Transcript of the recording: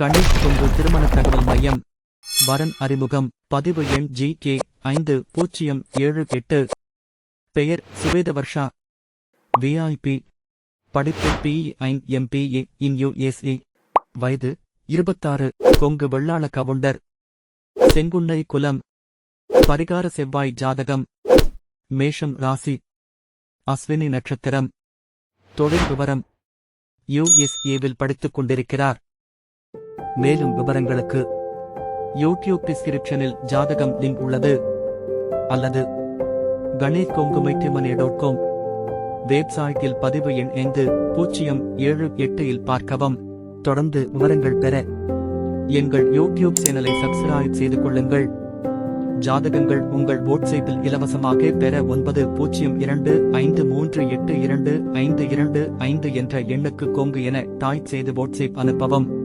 கணேஷ் கொங்கு திருமண தகவல் மையம். வரன் அறிமுகம். பதிவு எண் ஜி கே ஐந்து பூஜ்ஜியம் ஏழு எட்டு. பெயர் சுவேத வர்ஷா விஐபி படிப்பு பிஇ எம்பிஏ இன் யுஎஸ்ஏ வயது இருபத்தாறு. கொங்கு வெள்ளாள கவுண்டர். செங்குன்னை குலம் பரிகார செவ்வாய் ஜாதகம். மேஷம் ராசி. அஸ்வினி நட்சத்திரம். தொழில் விவரம். யுஎஸ்ஏவில் படித்துக் கொண்டிருக்கிறார். மேலும் விவரங்களுக்கு யூடியூப் டிஸ்கிரிப்ஷனில் ஜாதகம் லிங்க் உள்ளது. அல்லது கணேஷ் கொங்குமைட்டிமனே டாட் காம் வெப்சைட்டில் பதிவு எண் ஐந்து பூஜ்ஜியம் ஏழு எட்டு இல் பார்க்கவும். தொடர்ந்து விவரங்கள் பெற எங்கள் யூடியூப் சேனலை சப்ஸ்கிரைப் செய்து கொள்ளுங்கள். ஜாதகங்கள் உங்கள் வாட்ஸ்அப்பில் இலவசமாக பெற ஒன்பது பூஜ்ஜியம் இரண்டு ஐந்து மூன்று எட்டு இரண்டு ஐந்து இரண்டு ஐந்து என்ற எண்ணுக்கு கொங்கு என டாய்ப் செய்து வாட்ஸ்அப் அனுப்பவும்.